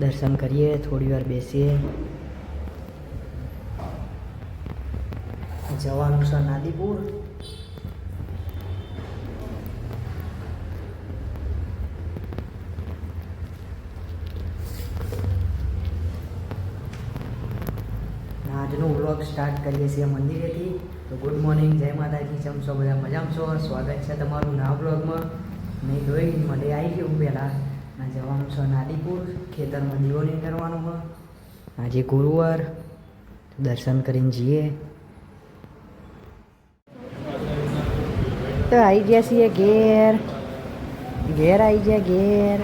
દર્શન કરીએ, થોડી વાર બેસીએ. જવાનું છે નાદીપુર. આજનો વ્લોગ સ્ટાર્ટ કરીએ છીએ મંદિરેથી. તો ગુડ મોર્નિંગ જય માતાજી ચમશો બધા મજામાં છો? સ્વાગત છે તમારું નવા વ્લોગમાં નહીં જોઈ મને આવી ગયું પહેલાં. ના જવાનું છે નાદીપુર, ખેતરમાં દિવાળી કરવાનું હોય. આજે ગુરુવાર, દર્શન કરીને જઈએ. તો આવી ગયા છીએ ઘેર. ઘેર આવી ગયા ઘેર.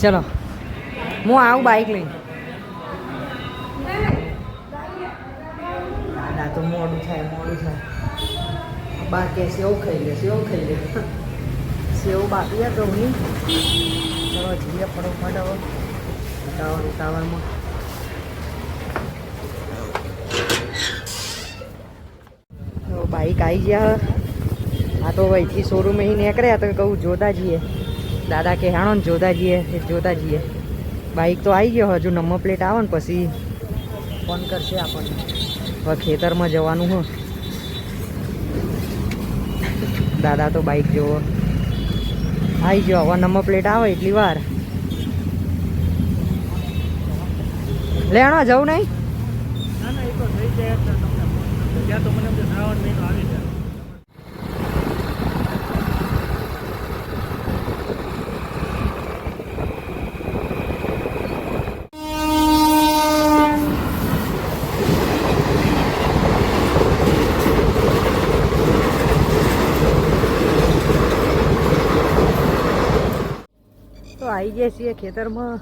ચલો, હું આવું બાઈક લઈને. ના તો મોડું થાય મોડું થાય. બાકી સેવ ખાઈ લે, સેવ ખાઈ લે. સેવ બાકી હતો હું. ચલો જઈએ હવે ઉતાવળ, ઉતાવળમાં. તો બાઈક આવી ગયા આ તો અહીંથી શોરૂમ અહીં નીકળ્યા તો કહું જોતા જઈએ. દાદા કે હાણો ને જોતા જઈએ જોતા જઈએ. બાઈક તો આવી ગયો, હજુ નંબર પ્લેટ આવે ને પછી ફોન કરશે આપણને. હવે ખેતરમાં જવાનું હો દાદા તો બાઈક જોવો. આવી ગયો, હવે નંબર પ્લેટ આવે એટલી વાર. લેણો, જવું નહીં? ના ના, એ તો થઈ જાય તો મને એમ કે શ્રાવણ મહિનો આવી ગયા છીએ ખેતરમાં.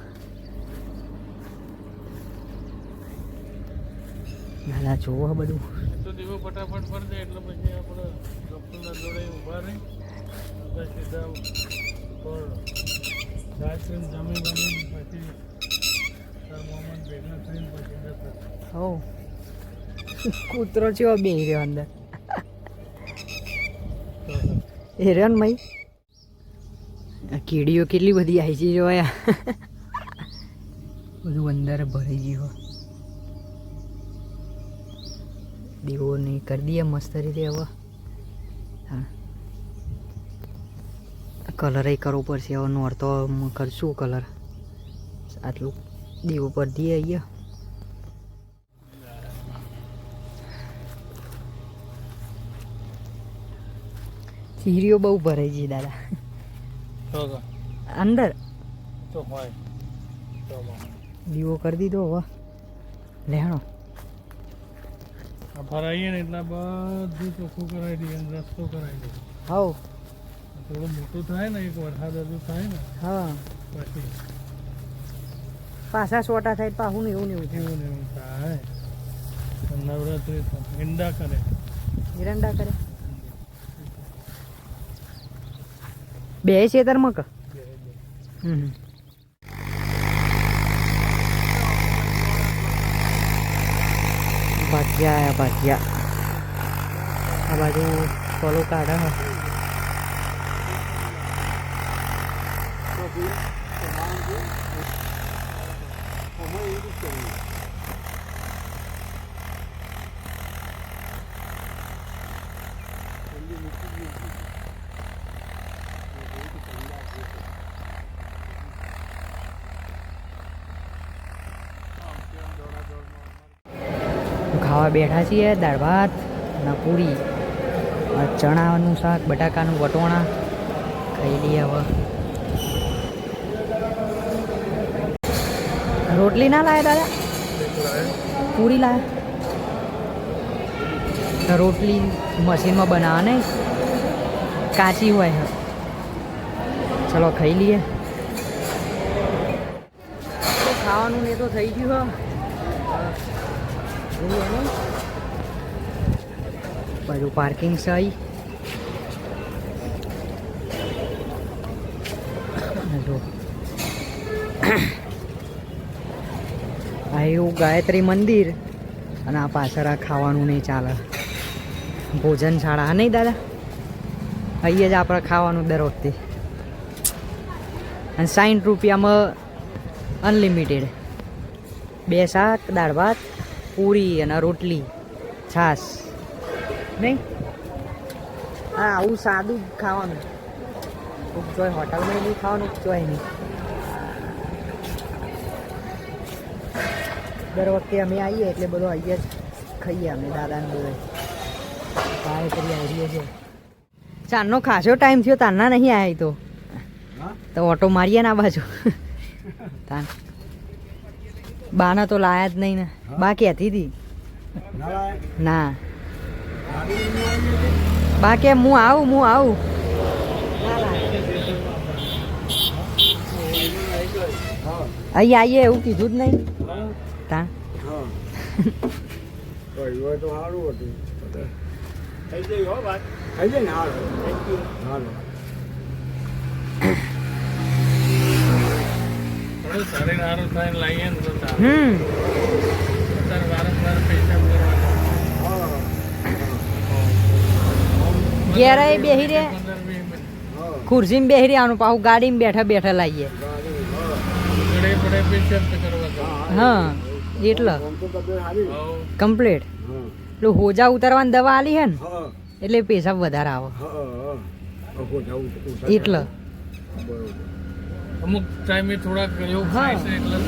નાના જોવો બધું. તો દીવો ફટાફટ દે એટલે પછી આપણે ડોક્ટરના જોડે ઊભા રહી. સીધા જમી બમી પછી તાર મોહમ્મદ ભેગા થઈને પછી જતા હો. કૂતરો ચેવો બે રહ્યો અંદર. એ રહ્યો ને આ કીડીઓ કેટલી બધી આવી છે જોયા બધું અંદર ભરી ગયું. દીવો નહીં કરી દઈએ મસ્ત રીતે હવે. હા. કલર કરવો પડશે. હવે નોરતો કરશું કલર આટલું દીવો પર દઈએ અહીંયા. ચીરીઓ બહુ ભરાઈ છે દાદા. અંદર? તો હોય. દીવો કરી દીધો હવે લેણો. ભરાઈએ ને એટલે બધું ચોખ્ખું કરાવી દઈએ રસ્તો કરાવી દઈએ. હાઉ. થોડું મોટું થાય ને એક વરસાદ હજુ થાય ને હા. પછી. પાછા સોટા થાય પાછું ને એવું ને એવું થાય. એવું ને એવું થાય. નવરાત્રિ ઈંડા કરે. એરંડા કરે. બે છેતરમાં ક હમ ભાગ્યા આયા ભાગ્યા આ બાજુ ફોલો કાઢે હે ખાવા બેઠા છીએ, દાળ ભાત, અને પૂરી. ચણાનું શાક, બટાકાનું વટોણા ખાઈ લઈએ હવે. રોટલી ના લાવે દાદા? પૂરી લાવે રોટલી મશીનમાં બનાવે કાચી હોય ચલો ખાઈ લઈએ. ખાવાનું ને તો થઈ ગયું બાજુ પાર્કિંગ છે એવું ગાયત્રી મંદિર. અને આ પાછળ આ ખાવાનું નહીં ચાલે. ભોજનશાળા હા નહીં દાદા? અહીંયા જ આપણે ખાવાનું દર વખતે અને સાઠ રૂપિયામાં અનલિમિટેડ બે શાક, દાળ ભાત. પૂરી અને રોટલી છાશ. નહીં? હા આવું સાદું જ ખાવાનું. જોઈ હોટલમાં નહીં ખાવાનું કોક નહીં. દર વખતે અમે આવીએ એટલે બધો આવીએ જ ખાઈએ અમે દાદાને બધે ભાઈ કરી આવીએ છીએ ચારનો ખાસો ટાઈમ થયો તારના નહીં આવ્યા તો. તો ઓટો મારીએ ને આ બાજુ. તાન. બાના તો લાયા જ નહીં ને. બા કહેતી હતી ના બા કે હું આવું હું આવું. અહીં આવીએ એવું કીધું જ નહીં. તા. તો સારું હતું. થઈ જઈ હો વાત. થઈ જઈ ને હાલો થેન્ક યુ શરીર સારું થાય ને ને તો હમ. અત્યારે વારંવાર પૈસા કરવાના હા ઘેરાય બેહી રે. ખુરશીમાં બેહી રહેવાનું પાછું ગાડીમાં બેઠા બેઠા લાવીએ હા પૈસા એટલે. કમ્પ્લીટ. એટલે હોજા ઉતારવાની દવા આલી હે ને એટલે પેશાબ વધારે આવે. એટલે. બરોબર. અમુક ટાઈમે થોડાક એવું. ખાય છે એટલે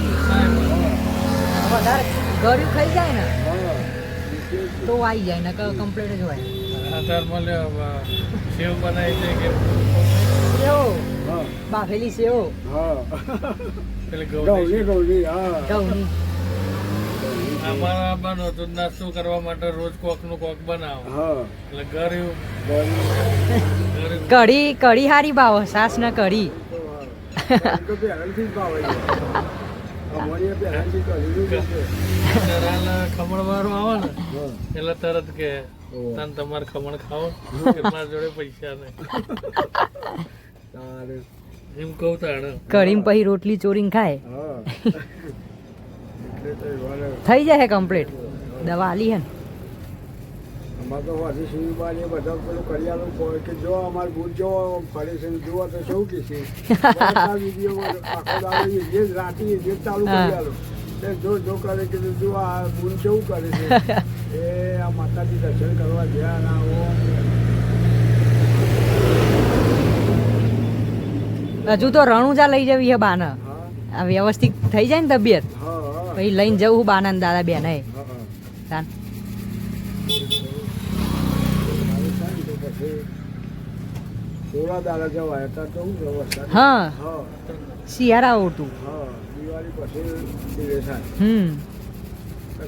વધારે. ગળ્યું ખાઈ જાય ને તો આવી જાય ને કમ્પ્લીટ જ હોય. લે સેવ બનાવી છે કે સેવ. બાફેલી સેવ. હા. પેલી ગૌરી ગૌરી ગૌરી હા. અમારા તો નાસ્તો કરવા માટે રોજ કોકનું કોક બનાવો. એટલે ગળ્યું. કઢી કઢી હારી ભાવ સાસ ને કઢી. એટલે તરત કે તને તમારે ખમણ ખાવો મારા જોડે પૈસા નહીં એમ કહું તાણે કઢીમાં પછી રોટલી ચોરીને ખાય. થઈ જાય કમ્પ્લીટ દવા આલી હે ને. અમારે તો વાસી સુઈબાન એ બધા પેલું કરિયાનું હોય કે જો અમારે ભૂત જો ફરે છે ને જુઓ તો શું કે છે? જે જે એ જ રાતે એ ચાલુ હા. કરી આલો તે જો જો કરે કે જો આ ભૂલ કેવું કરે છે? એ આ માતાજી દર્શન કરવા ગયા ના આવો હજુ તો રણુજા લઈ જવી છે બાને. આ વ્યવસ્થિત થઈ જાય ને તબિયત? પછી લઈને જવું બાનંદ દાદા બેન. હા હા તાન સારું થાય ને તો પછી થોડા દાડા જવાય હતા તો શું વ્યવસ્થા હા. હા. શિયાળા આવતું હા દિવાળી પછી ધીરે હમ.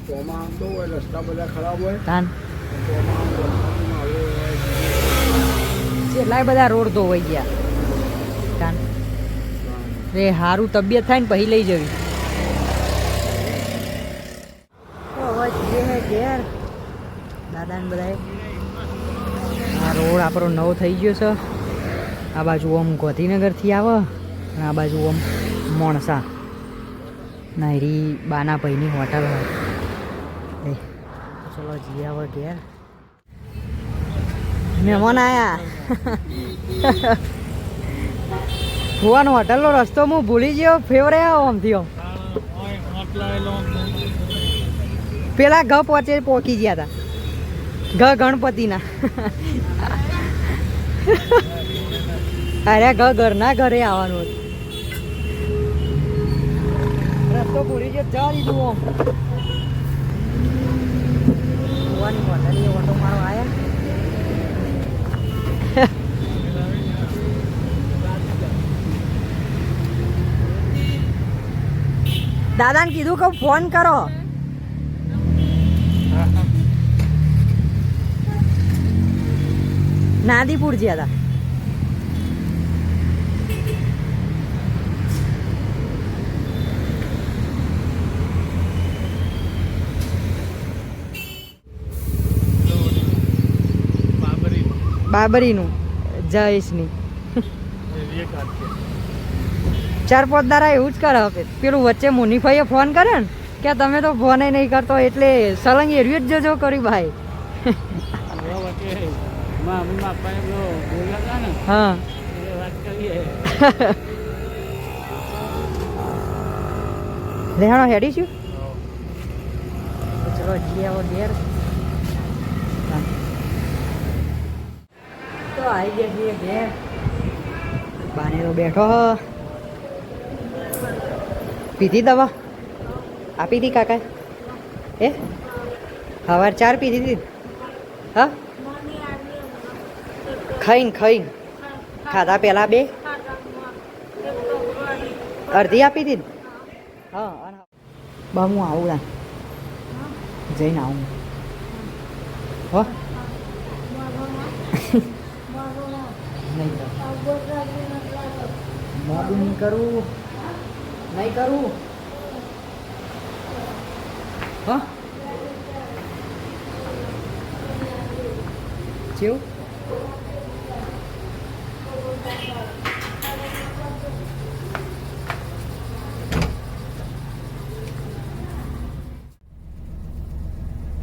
ચોમા આમ તો હોય રસ્તા બધા ખરાબ હોય. તાન. કેટલાય બધા રોડ તો હોય ગયા. તાન. રે સારું તબિયત થાય ને પછી લઈ જવી. દાદા ને બધા આ રોડ આપણો નવો થઈ ગયો છે. આ બાજુ ઓમ ગોધીનગરથી આવે અને આ બાજુ ઓમ મોણસા. નાયરી બાના ભાઈની હોટલ હોય. ચલો જી હવે ઘેર. મહેમાન આયા. ભુવાનો હોટલનો રસ્તો હું ભૂલી ગયો, ફેવરે આવો આમથી આમ પેલા ઘ પહોંચે પહોંચી ગયા હતા ઘ ગણપતિના. અરે ઘર ઘરના ઘરે આવવાનું હતું. રસ્તો ભૂલી ગયો જવા દીધું ભુવાની હોટલ ઓટો મારો આયા દાદાને કીધું કે ફોન કરો. નાદીપુર જ્યાં હતા. બાબરીનું. જયેશની ચાર પાંચ દારા એવું જ કરે હવે. પેલું વચ્ચે મુનિફાઈએ ફોન કરે ને, કે તમે તો ફોન નહીં કરતો, એટલે સળંગ એરવી જ જજો કરી ભાઈ. હા. લેહાણો હેડી છું? ચલો આવો ઘેર. તો આવી ગયા છીએ ઘેર બાને. તો બેઠો હ. પીધી દવા? આપી હતી કાકા એ સવાર ચાર પીધી હતી? હા? ખાઈને ખાઈને. ખાધા પહેલાં બે? અડધી આપી ને? હા બા, હું આવું જઈને આવું. હો નહીં કરું. મોડું નહીં કરું નહીં કરું હા કેવું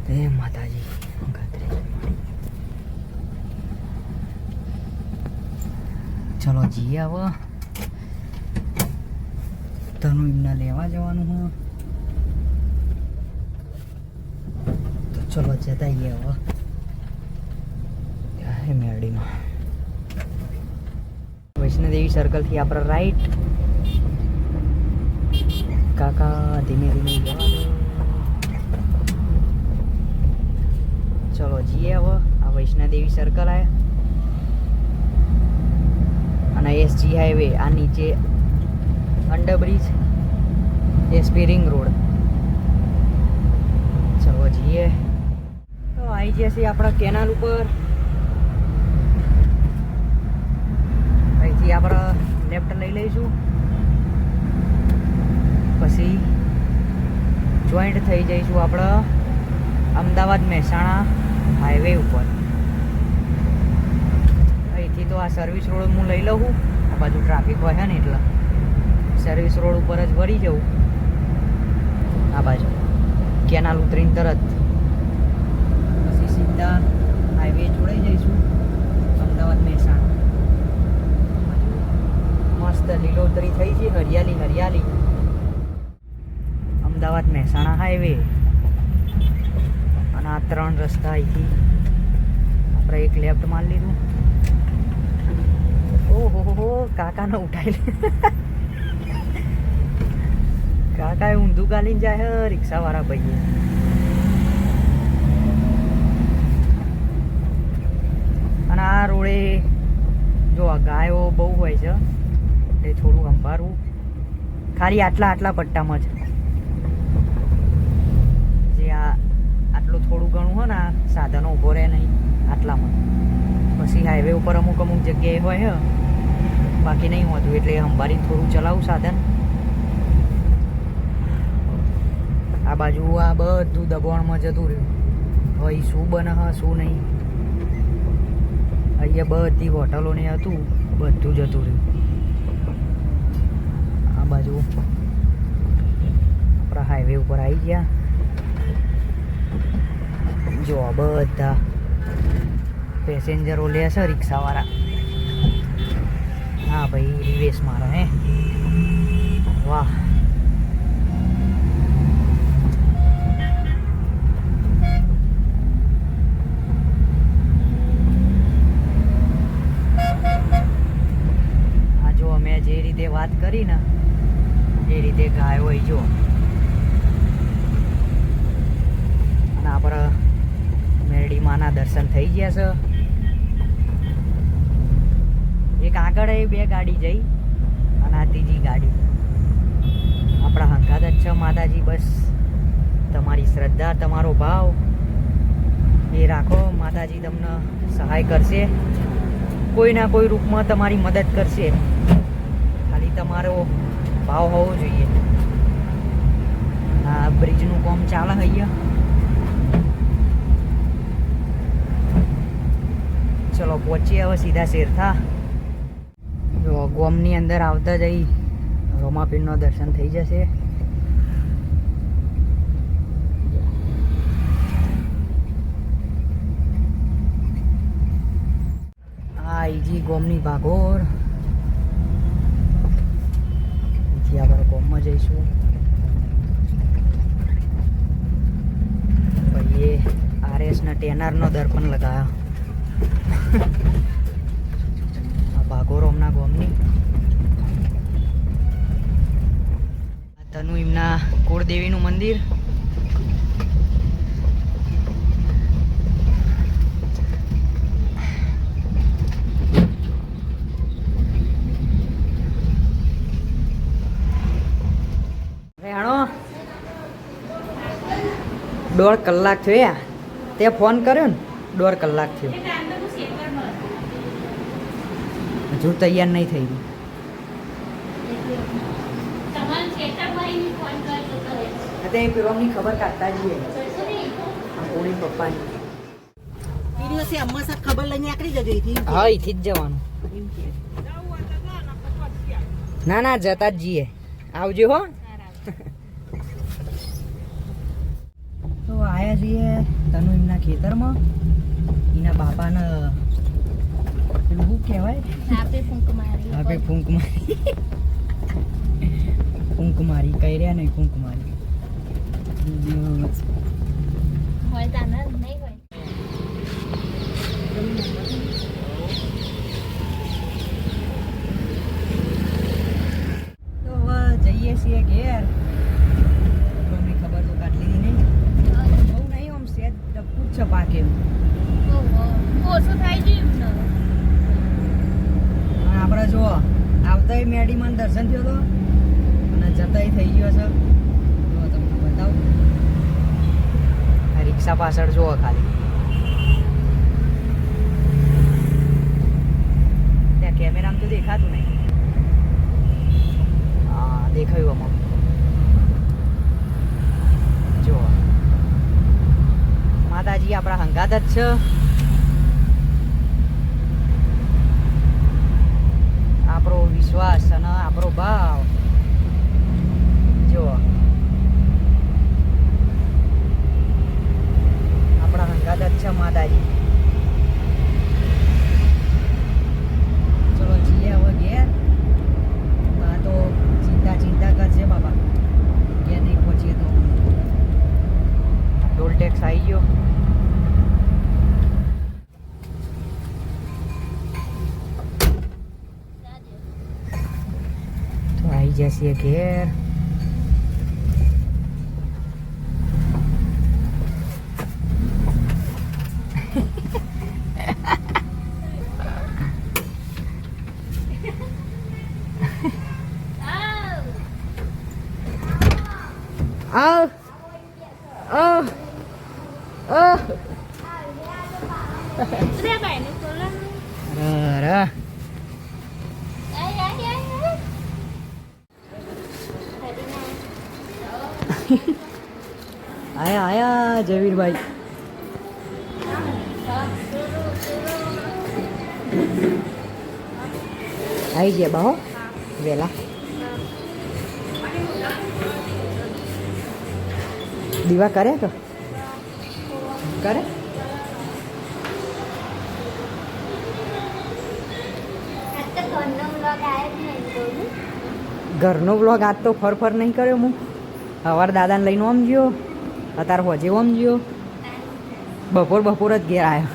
હે માતાજી ગધરે ચલો જઈએ હવે તનુ એમને લેવા જવાનું હું તો ચલો જતા આવીએ હવે મેરડીમાં વૈષ્ણોદેવી સર્કલથી આપણે રાઈટ કાકા, ધીમે ધીમે જવાનું. ચલો જઈએ હવે. આ વૈષ્ણોદેવી સર્કલ આવે અને એસજી હાઈવે આ નીચે અંડરબ્રિજ એસપી રિંગ રોડ. ચલો જઈએ. તો આવી ગયા છીએ આપણા કેનાલ ઉપર. અહીંથી આપણે લેફ્ટ લઈ લઈશું. પછી જોઈન્ટ થઈ જઈશું આપણે અમદાવાદ મહેસાણા હાઈવે ઉપર. અહીંથી તો આ સર્વિસ રોડ હું લઈ લઉં. આ બાજુ ટ્રાફિક હોય ને એટલે. સર્વિસ રોડ ઉપર જ વળી જવું આ બાજુ. કેનાલ ઉતરીને તરત. પછી સીધા હાઈવે જોડાઈ જઈશું. અમદાવાદ મહેસાણા. મસ્ત લીલોતરી થઈ છે હરિયાળી હરિયાળી અમદાવાદ મહેસાણા હાઈવે અને આ ત્રણ રસ્તા અહીંથી આપણે એક લેફ્ટ મારી લીધું. ઓહો હો કાકાને ઉઠાવી લે. એ ઊંધું ગાલીને જાય હે, રિક્ષાવાળા ભાઈએ. અને આ રોડે જો ગાયો બહુ હોય છે, એટલે થોડું સંભાળવું ખાલી આટલા આટલા પટ્ટામાં છે જે આ આટલું થોડું ઘણું હોય ને સાધનો ઊભો રહે નહીં આટલામાં. પછી હાઈવે ઉપર અમુક અમુક જગ્યાએ હોય હે, બાકી નહીં હોતું, એટલે અંબારી થોડું ચલાવું સાધન. આ બાજુ આ બધું દબાણમાં જતું રહ્યું. હવે શું બને, હ, શું નહીં. અહીંયા બધી હોટલોને હતું, બધું જતું રહ્યું. આ બાજુ આપણા હાઈવે ઉપર આવી ગયા. જો બધા પેસેન્જરો લે છે રિક્ષાવાળા. હા, ભાઈ રિવેશ મારો, હે. વાહ. આ જો રીતે વાત કરી ને એ રીતે ગાય હોય જો. અને આપણે મેરડી માના દર્શન થઈ ગયા છે. એક આગળ એ બે ગાડી જઈ અને આ ત્રીજી ગાડી. આપણા હંકાદ જ છે માતાજી બસ. તમારી શ્રદ્ધા, તમારો ભાવ, એ રાખો. માતાજી તમને સહાય કરશે. કોઈ ના કોઈ રૂપમાં તમારી મદદ કરશે. તમારો ભાવ હોવો જોઈએ. આ બ્રિજનું કામ ચાલે અહીંયા. ચલો, પહોંચીએ હવે સીધા શેરથા જો, ગોમની અંદર આવતા જઈ રોમાપીરનો દર્શન થઈ જશે. આ ઈજી ગોમની ભાગોર. પછી આગળ કોમમાં જઈશું. ભાઈએ આરએસના ટેનારનો દર પણ લગાવ્યો ભાગોરોમના ગોમની. તનુ એમના કુળદેવીનું મંદિર. દોઢ કલાક થયો. તે ફોન કર્યો ને દોઢ કલાક થયો. હજુ તૈયાર નહીં થઈ ગયું તે પેલોની ખબર કાઢતા જઈએ. કોળી પપ્પાની. દિવસે સાથે ખબર લઈને આકડી જજો અહીંથી. હા અહીંથી જ જવાનું. ના ના જતા જ જઈએ. આવજો હો. આયા છીએ. તનુ એમના ખેતરમાં. એના બાપાને પેલું શું કહેવાય? આપે ફૂંક મારી. આપે ફૂંક મારી. ફૂંક મારી કઈ રહ્યા નહીં ફૂંક મારી. હોય તાના નહીં હોય તો હવે જઈએ છીએ ઘેર મમ્મી ખબર તો કાઢી લીધી નહીં બહુ નહીં આમ સેજ ડબકું જ છે પાકે એમ. ઓહો ઓછું થાય ગયું ને અને આપણે જુઓ આવતાય દર્શન થયો હતો અને જતાય થઈ ગયો છે. તો તમને બતાવું. રિક્ષા પાછળ જુઓ ખાલી. ત્યાં કેમેરામાં તો દેખાતું નહીં. દેખાયું આમાં. જુઓ. માતાજી આપણા હંગાત જ છે. આપણો વિશ્વાસ અને આપણો ભાવ જો આપણા હંગાત જ છે માતાજી ચલો જઈએ હવે ઘેર આ તો ચિંતા ચિંતા કરશે બાપા ઘેર નહીં પહોંચીએ તો ટોલ ટેક્સ આવી ગયો તો આવી જશે ઘેર આવી ગયા બાહો વેલા દીવા કરે તો કરે ઘરનો બ્લોગ આજ તો ફર ફર નહીં કર્યો હું સવાર દાદાને લઈને આમ ગયો અત્યારે હોજે આમ ગયો બપોર બપોર જ ઘેર આવ્યો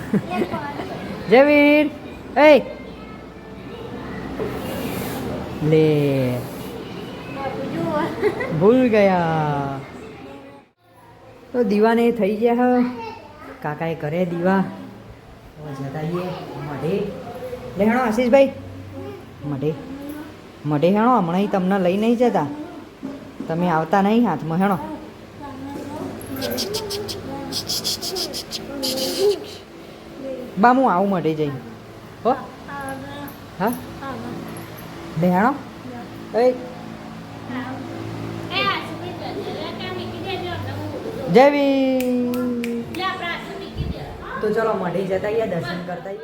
જયવીર એ લે ભૂલ ગયા. તો દીવાને થઈ ગયા હ. કાકાએ કરે દીવા. જતાઈએ જતા મઢે. લે હેણો આશીષભાઈ. મઢે. મઢે હેણો હમણાં તમને લઈ નહીં જતા. તમે આવતા નહીં હાથમાં, હેણો. બા હું આવું મઢે જઈ હો. હા? લે જેવી તો ચલો મઢે જતા ગયા દર્શન કરતા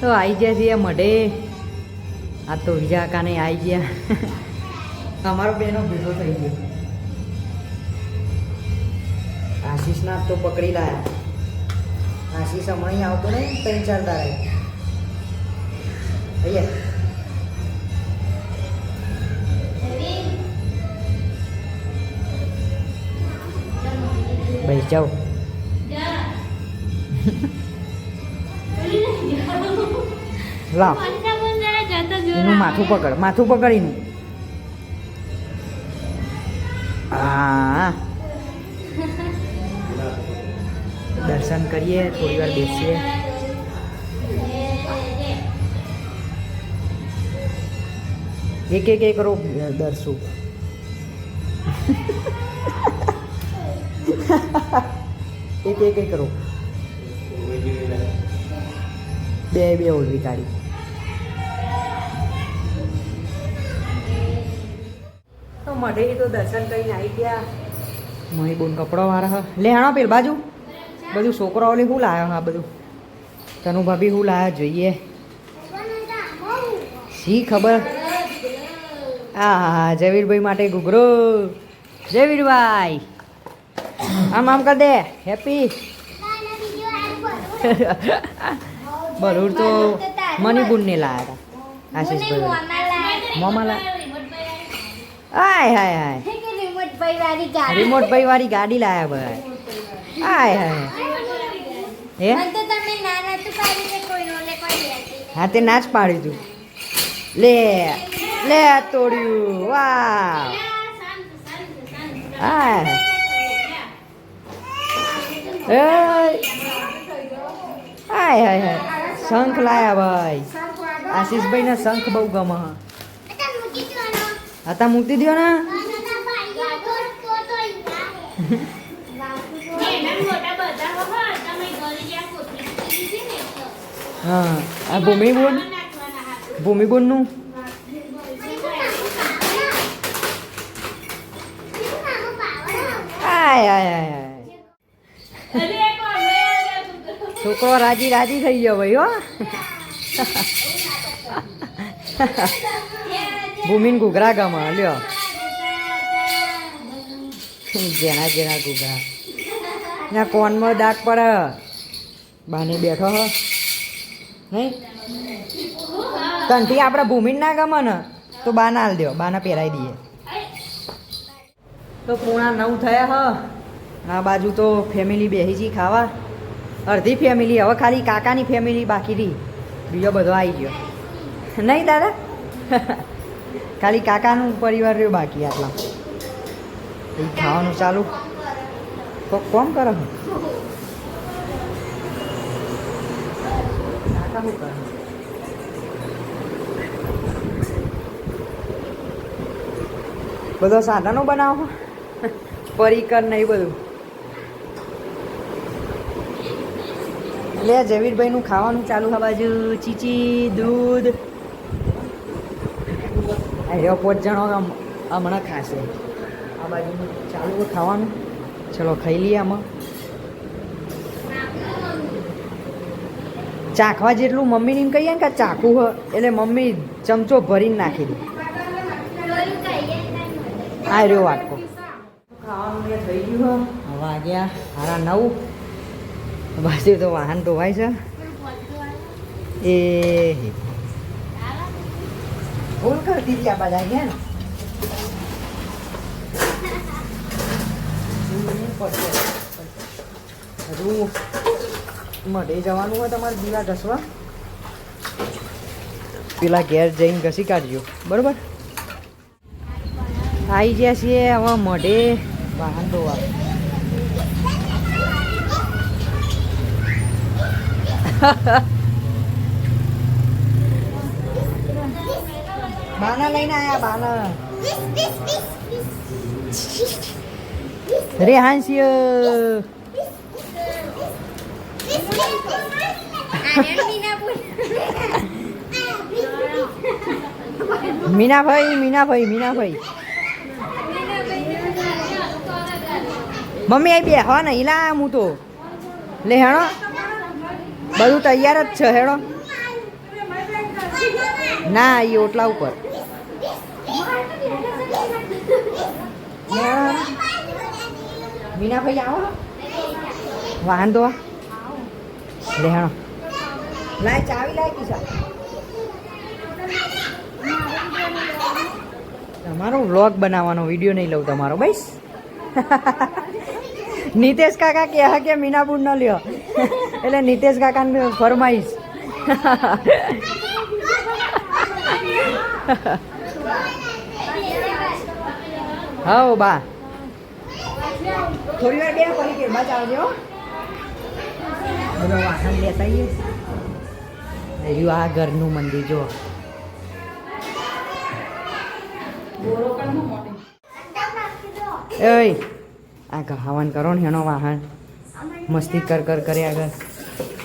તો આવી ગયા છીએ મઢે. આ તો વિજા કાને આવી ગયા. અમારો બેનો ભેગો થઈ ગયો. આશીષના તો પકડી લાયા. આશીષ હમણાં આવતો નહીં ત્રણ ચાર દાડે અહીંયા ભાઈ જાઉં લાવ એનું માથું પકડ માથું પકડીને હા દર્શન કરીએ થોડી વાર બેસીએ એક એક એક રોપ દર્શુ એક એક એક રો બે બે ઓળવી કાઢી તો મઢે તો દર્શન કરીને આવી ગયા. મહી બોન કપડો વાળા હ. લે હાણો પેલ બાજુ. બધું છોકરાઓ લે શું લાવ્યો હા બધું? તનુ ભાભી લાવ્યા જોઈએ. શી ખબર? હા હા હા માટે ઘૂઘરો. જયવીરભાઈ આમ આમ કર દે. હેપી બરૂર તો મણિબુનને લાયા હતા આશીષભાઈ મોમાં લા આય, હાય હાય. રિમોટ ભાઈ વાળી ગાડી ભાઈ લાયા ભાઈ. હાય હાય. હે? પાડી હા, તે ના જ પાડ્યું તું. લે લે તોડ્યું. વાહ હાય. હાય હાય હાય શંખ લાયા ભાઈ. આશીષભાઈ ના શંખ બહુ ગમે હતા મૂકી દો ને. હા, આ ભૂમિબોન? ભૂમિબોનનું? હાય હાય હાય. છોકરો રાજી રાજી થઈ ગયો ભાઈ હો. ભૂમિન ઘૂઘરા ગમે લ્યો. જેના જેના ઘૂઘરા. ના કોનમાં દાગ પડે. બાને બેઠો હ. નહીં? તનથી આપણે ભૂમિન ના ગમે ને તો બાના હાલ દો બાના પહેરાવી દઈએ. તો પૂણા નવ થયા હ. આ બાજુ તો ફેમિલી છી ખાવા. અડધી ફેમિલી હવે ખાલી કાકાની ફેમિલી બાકી રહી. બીજો બધો આવી ગયો. નહીં દાદા ખાલી કાકાનું પરિવાર રહ્યું બાકી આટલા. ખાવાનું ચાલુ. કોમ કરો? હું કાકા શું કરે? બધો સાધનો બનાવો? પરિકર ને એ બધું. લે જવીરભાઈનું ખાવાનું ચાલુ આ બાજુ. ચીચી, દૂધ. આ પોચ જણો હમ- હમણાં ખાશે. આ બાજુ ચાલુ ખાવાનું. ચલો, ખાઈ લઈએ આમાં. ચાખવા જેટલું મમ્મીને એમ કહીએ ને કે ચાખવું હ, એટલે મમ્મી ચમચો ભરીને નાખી દે. આ રહ્યો વાટકો ખાવાનું થઈ ગયું હો. વાગ્યા હારા નવ. બાજુ તો વાહન ધોવાય છે. એ ભૂલ કરતી હતી આ બધા ગયા હજુ મઢે જવાનું હોય તમારે દીવા ઘસવા? પેલા ઘેર જઈને ઘસી કાઢજો. બરાબર? આવી ગયા છીએ હવે મઢે વાહન ધોવા. બાના લઈને આયા બાના. રે હાંસ્ય. મીનાભાઈ મીનાભાઈ મીનાભાઈ. મમ્મી આવી બે હા નહીં લા હું તો. લે હેણો. બધું તૈયાર જ છે, હેડો. ના એ ઓટલા ઉપર. મીનાભાઈ આવો વાંધો. દોવા લાય ચાવી લાય કિસા તમારો વ્લોગ બનાવવાનો વીડિયો નહીં લઉં તમારો, બસ. નીતેશ કાકા કે હા કે મીનાપુર ન લ્યો. એટલે નિતેશ કાકાની ફરમાઈશ. હા બા. થોડી વાર આ ઘરનું મંદિર, જો. એ આ કહાવન કરો ને એનો વાહન. મસ્તી કર કર કરે. આગળ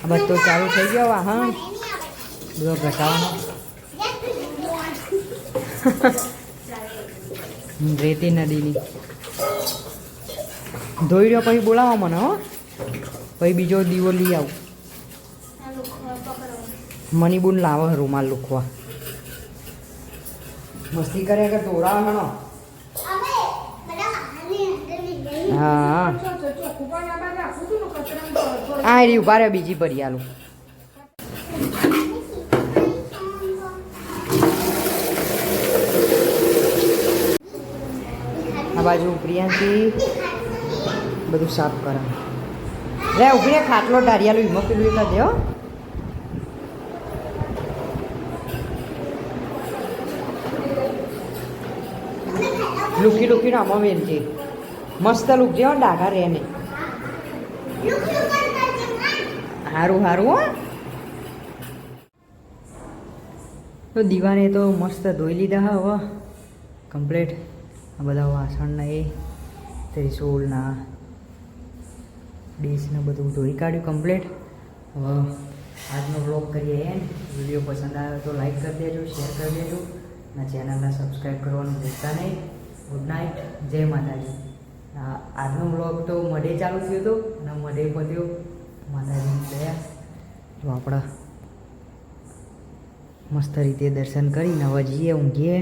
બધો ચાલુ થઈ ગયો વાહન બધો ઘટાવાનો રેતી નદીની. ધોઈ રહ્યો પછી બોલાવો મને હો. પછી બીજો દીવો લઈ આવું. મણીબુન લાવો રૂમાલ લુખવા. મસ્તી કરે કે તોડાવા મનો હા. આ રહી ઊભા રહે બીજી ભરી આલું. આ બાજુ પ્રિયાંકી બધું સાફ કરે રે, ઊભી ખાટલો ડારિયાલું હિમો પીલું એટલે દેવો લુકી નો આમાં વેનતી મસ્ત લુક જેવો ડાઘા રહે ને હારું સારું હો. તો દીવાને તો મસ્ત ધોઈ લીધા, હા હવે કમ્પ્લીટ. આ બધા વાસણના એ, ત્રિશૂળના ડીશને બધું ધોઈ કાઢ્યું કમ્પ્લીટ. હવે આજનો બ્લોગ કરીએ એન્ડ. વીડિયો પસંદ આવ્યો તો લાઈક કરી દેજો શેર કરી દેજો. અને ચેનલને સબસ્ક્રાઈબ કરવાનું ભૂલતા નહીં. ગુડ નાઇટ જય માતાજી. આજનો બ્લોગ તો મઢે ચાલુ થયો હતો અને મઢે પત્યો માતાજીની દયા તો આપણા મસ્ત રીતે દર્શન કરીને હવે જઈએ ઊંઘીએ.